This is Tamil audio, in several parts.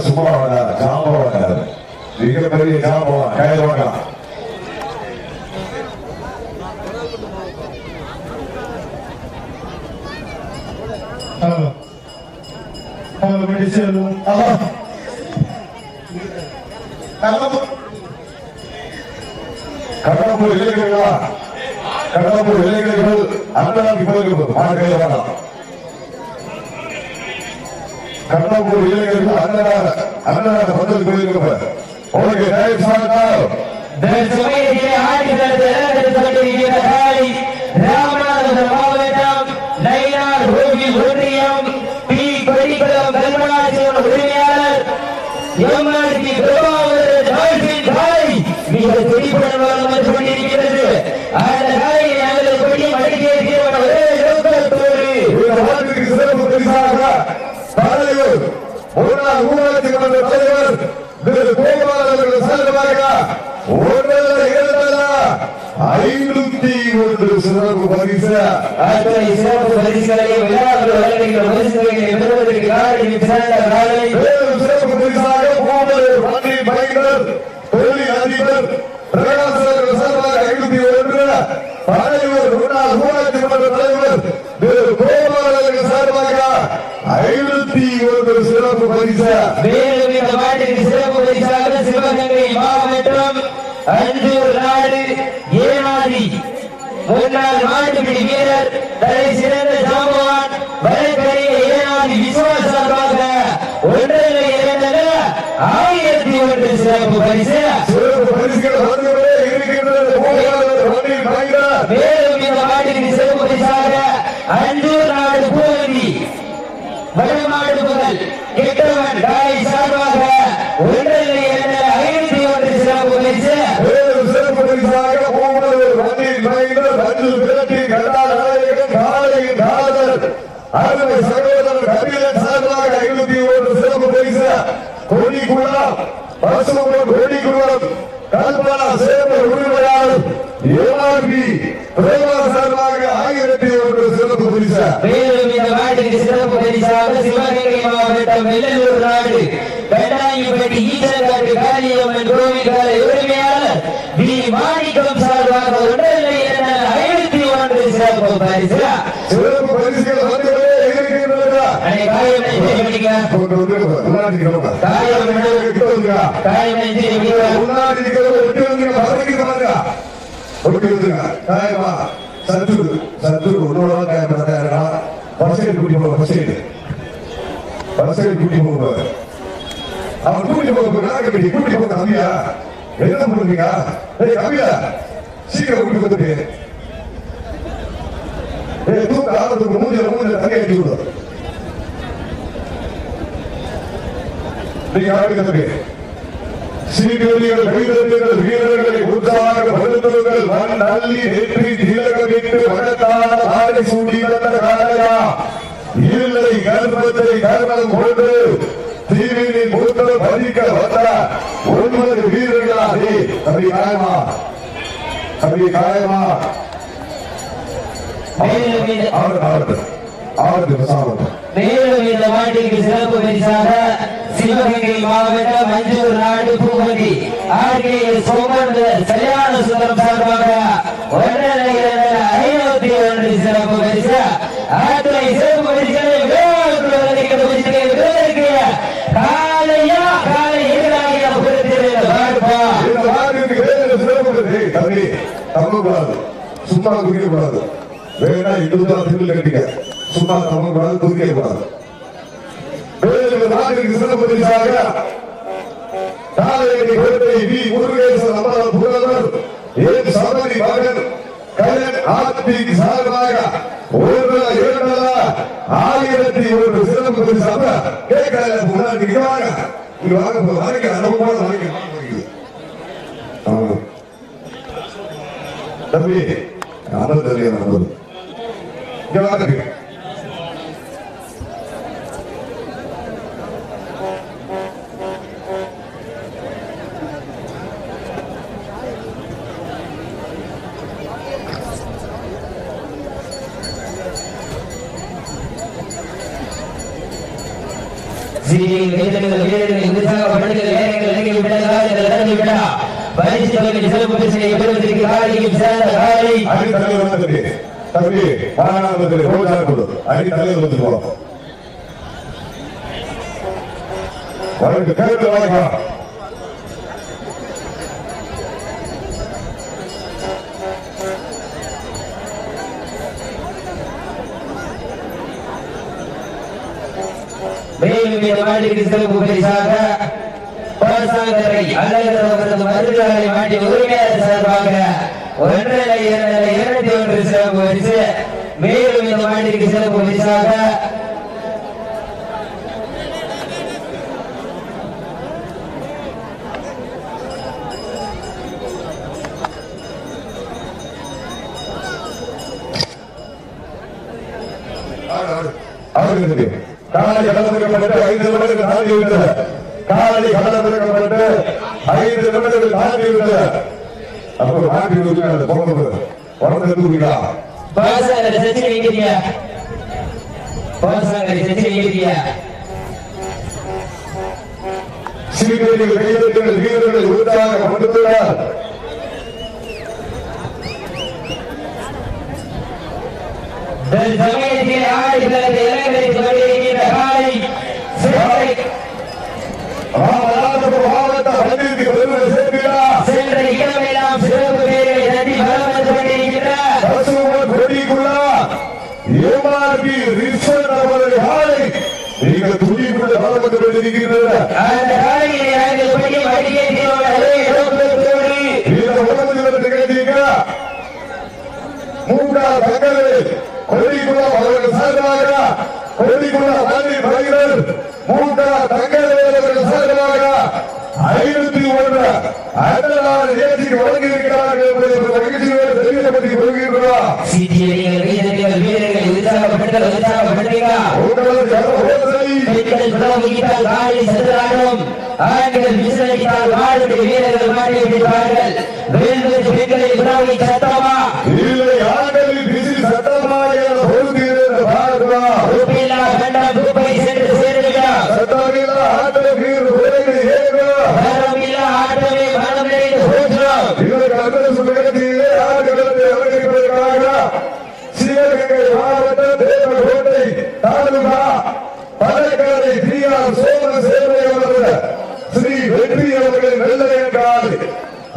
சும்மா வராது ஜாம்பம் வராது மிகப்பெரிய ஜாம்பம் கையில் வாங்கலாம் செல்லும் கடலப்பூர் இளைஞர்களா கிடைக்கிறது அந்த நாளைக்கு போயிருக்கிறது மாடு கையில் வாங்கலாம் கடலப்பூர் இளைஞர்கள் அண்ணனாக அண்ணனாக பந்தல் போயிருக்கும் உனக்கு கொண்டிருக்கிற காலை ராமநாதபுரம் மாவட்டம் நயினார் கோவில் ஒன்றியம் பி. கொடிக்குளம் கல்மனாசிவன் உரிமையாளர் எம்ஆர்பி பிரபாகர் டால்பின் காலை மிக துடிப்புடன் வளம் வந்து கொண்டிருக்கிறது. அந்த காலை நாங்கள் கொடி மடிக்கேற்றியவன் ஒரே நோக்கத்தோடு. இந்த மாட்டிற்கு சிறப்பு பரிசாக முன்னாள் ஊராட்சி மன்ற தலைவர் திரு கோபால் அவர்கள் சார்பாக ஒன்றல்ல இரண்டல்ல ஐநூத்தி ஒன்று சிறப்பு பரிசு. அத்தனை சிறப்பு பரிசுகளை விழாவில் வழங்குகிற பரிசுகளை பெறுவதற்கு காலை சிறந்த காலை மேலும் சிறப்பு பரிசாக கோமல் மந்திரி மைனர் தொழில் அதிபர் அவர்கள் சார்பாக ஐநூத்தி ஒன்று. தலைவர் முன்னாள் ஊராட்சி மன்ற தலைவர் திரு கோபால் அவர்கள் சார்பாக ஐநூத்தி ஒன்று சிறப்பு பரிசு மேலும் இந்த மாட்டிற்கு சிறப்பு பரிசாக சிவகங்கை மாவட்டம் அஞ்சூர் நாடு ஏனாதி. முன்னாள் மாட்டுப்பிடி வீரர் தலை சிறந்த ஜாம்பவான் வழக்கறிய ஏனாதி விசுவாசார்பாக ஒன்றரை இரண்டர ஆயிரத்தி ஒன்று சிறப்பு பரிசு. சிறப்பு பரிசுகள் வந்துள்ளே இருக்கின்றது மேலும் இந்த மாட்டிற்கு சிறப்பு பரிசாக அஞ்சூர் நாடு பூவதி. வடமாடு முதல் கெட்டவன் காலை சார்பாக ஒன்றரை இரண்டர ஐநூத்தி ஒன்று சிறப்பு பரிசு சிறப்பு பரிசாக கோமல் மந்திரி மைனர் அஞ்சு விரட்டி கண்டால் காதல். அருமை சகோதரர் கபிலன் சார்பாக ஐநூத்தி ஒன்று சிறப்பு பரிசு கொடிக்குளம் கல்பனா சேவர் உரிமையாளர் ஏஆர்பி பிரேமா சார்பாக ஆயிரத்தி ஒன்று சிறப்பு பரிசு மேலும் இந்த நாட்டுக்கு சிறப்பு பரிசாக சிவகங்கை மாவட்டம் வெள்ளலூர் நாடு கண்டாயிப்பட்டி ஈசங்காட்டு காளியம்மன் கோவில் காலை உரிமையாளர் வி மாணிக்கம் சார்பாக ஒன்றரை ஐநூத்தி ஒன்று சிறப்பு பரிசு சிறப்பு பரிசுகள் வந்துள்ளே இருக்கின்றன அனை காயம் நெஞ்சு கொண்டு வந்து முன்னாடி கிளம்ப காயம் கிட்ட வந்துங்க காயம் நெஞ்சு முன்னாடி இருக்கிறத ஒட்டி வந்துங்க பதவிக்கு பாருங்க ஒட்டி வந்துங்க காயமா. சத்துரு. சத்துரு உன்னோட பசங்க கூட்டி போக பசங்க பசங்க கூட்டி போகும்போது. அவர் கூட்டி போக நாக கட்டி கூட்டி போக கம்மியா என்ன பண்ணுறீங்க ஏய் கம்மியா சீக்கிரம் கூட்டி வந்துட்டு ஏய் தூக்க ஆபத்துக்கு மூஞ்சில மூஞ்சில தண்ணி அடிச்சு விடு நீங்க யாருக்கு தம்பி வீரர்கள் கைதட்டுங்கள் வீரர்களை உற்சாகப்படுத்துங்கள் மண் அள்ளி நெற்றி திலகமிட்டு ஆடை சூடி வந்த காலையா கர்ப்பத்தை கர்மம் கொண்டு தீவிரின் முழுக்கள் பதிக்க வந்த ஒன்பது வீரர்களாகி அப்படி காயமா. அப்படி காயமா. மேலும் இந்த சிறப்பு பரிசாக சிவகங்கை மாவட்டம் மஞ்சூர் நாடு பூபதி ஆர்கேஎஸ் சோமந்தர் கல்யாண சுந்தரம் சார்பாக ஒன்றரை ஐநூத்தி ஒன்று சிறப்பு பரிசு. அத்துறை சிறப்பு பரிசுகளை விளையாட்டு வழங்குகிற பரிசுகளை விருதுக்கு காலையா காலை எதிராகிய புறத்தில் பார்ப்பா இந்த நாட்டிற்கு வேறு சிறப்பு இருக்கு. தம்பி தம்பக்கூடாது சும்மா குடிக்க கூடாது. வேணா இடுதா திண்டு கட்டிக்க. சும்மா தம்பக்கூடாது குடிக்க கூடாது. வேறு இந்த நாட்டிற்கு சிறப்பு பரிசாக காலையை வி. முருகேசன் அமர புகழர் ஏன் சபரி மகன்? கயன் ஆத்மிக் சார்பாக ஒரு இரண்டு ஆயிரத்தி ஒரு சிறப்பு பரிசாக கேட்கல முன்னாடி வாங்க. இங்க வாங்க வாங்க நம்ம கூட வாங்க. தம்பி ஆனந்த நிலையம் நடந்தது. இங்க வந்துருங்க சிறிய வேதங்கள் வேதங்கள் உற்சாகப்படுங்கள் வேதங்கள் விடலாம் விடலாம் சீரியல் வேதனைகள் வீரர்களை பரிசனை பெறுவதற்கு சேர்ந்த காலை. தம்பி கொடு. வந்து அவருக்கு வணக்கம். மேலும் இந்த மாட்டிற்கு சிறப்பு பரிசாக பாசாங்கரை அழகர் உரிமையாளர் சார்பாக ஒன்று சிறப்பு பரிசு மேலும் இந்த மாட்டிற்கு சிறப்பு பரிசாக அவருக்கு காலை கலந்துக்கப்பட்டு ஐந்து கலந்துக்கப்பட்டு ஐந்து நிமிடங்கள் தாண்டி விட்டது அப்போ மாற்றி விடுங்க பொங்கல் உடனே எடுத்துக்கிறீங்களா பாசாங்கரை செஞ்சு வீரர்கள் சமயத்தில் ஆடி பிறகு காலை சிறப்பை கொண்டிருக்கின்றன அந்த காலையில் நாங்கள் படி வடிகை தீரோடு இடம்பெற்றோடு இந்த உலகத்தில் நிகழ்ச்சிங்க மூன்றா தங்களை கொடிக்குள்ள அவர்கள் சார்பாக கொடிக்குள்ள வாங்கி மனிதர் மூன்றா தங்களை அவர்கள் சார்பாக ஐநூத்தி ஒன்று வழங்கியிருக்கிறார்கள் என்பதை மகிழ்ச்சியோடு தெரியப்படுத்திக் கொள்கின்றோம். பெண்கள் புலமுகித்தால் காலை சென்றாலும் ஆண்கள் விசிலடித்தால் வாழுடைய வீரர்கள் மாறி விடுவார்கள் வேல்வது பெண்களை புலமுகி சத்தமா? இல்லை ஆண்களில் பிசி சட்டமாக பொருந்தீர்கள் பார்க்கலாம் உப்பில்லா கண்டம் குப்பை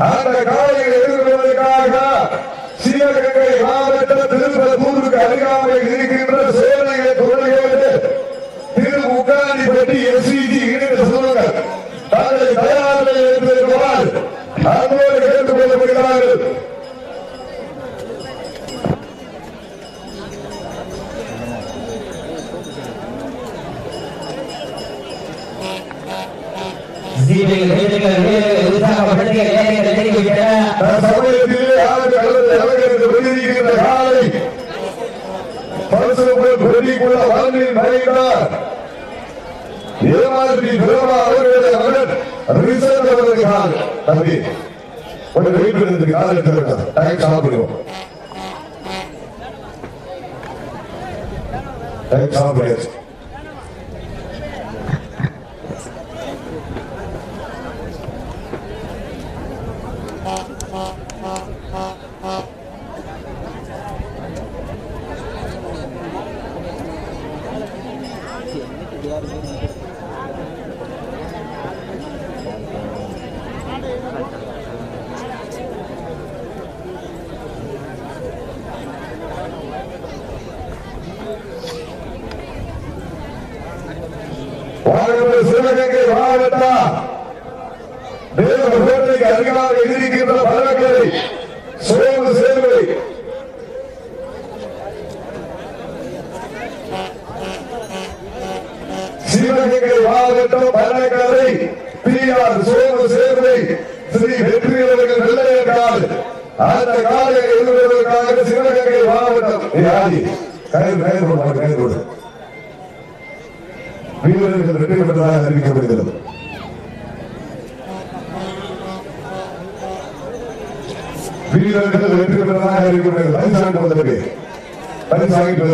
அந்த காலையில் எதிர்கொள்வதற்காக சிவகங்கை மாவட்ட திருப்பத்தூருக்கு அருகாமையில் இருக்கின்ற சேவையை தொழிலோடு திரு முகாணிப்பட்டி எஸ்சிஜி இணைந்த சொல்லுங்கள். தங்களை தயாரில் இருந்திருக்கிறார் அன்போடு கேட்டுக் கொள்ளப்படுகிறார்கள். போல கொடிக்குள்ள வாழ்வில் மறைந்தார் ஏமாற்றி பிரபா அவர்களுடைய மகன் ரிசர்வ் அவர்கள் தம்பி கொஞ்சம் வெயிட் பண்ணுறதுக்கு கால் எடுத்து டைம் சாப்பிடுவோம். டைம் சாப்பிடுவோம். வாழ்வு சிவகங்கை மாவட்ட தேவ கோட்டைக்கு அருகாக இருக்கின்ற பழங்களை சோம சேர்வை சிவகங்கை மாவட்டம் பழக்கரை பிஆர் சோழ சேர்வை ஸ்ரீ வெற்றி அவர்கள் வெள்ளையக்கால் அந்த காலையை எழுதுவதற்காக சிவகங்கை மாவட்டம். யாரி கயிறு கயிறு கயிறு வீரர்கள் வெற்றி பெற்றதாக அறிவிக்கப்படுகிறது. வீரர்கள் வெற்றி பெற்றதாக அறிவிக்கப்படுகிறது. பரிசாண்டு வந்தது பரிசாகிட்டு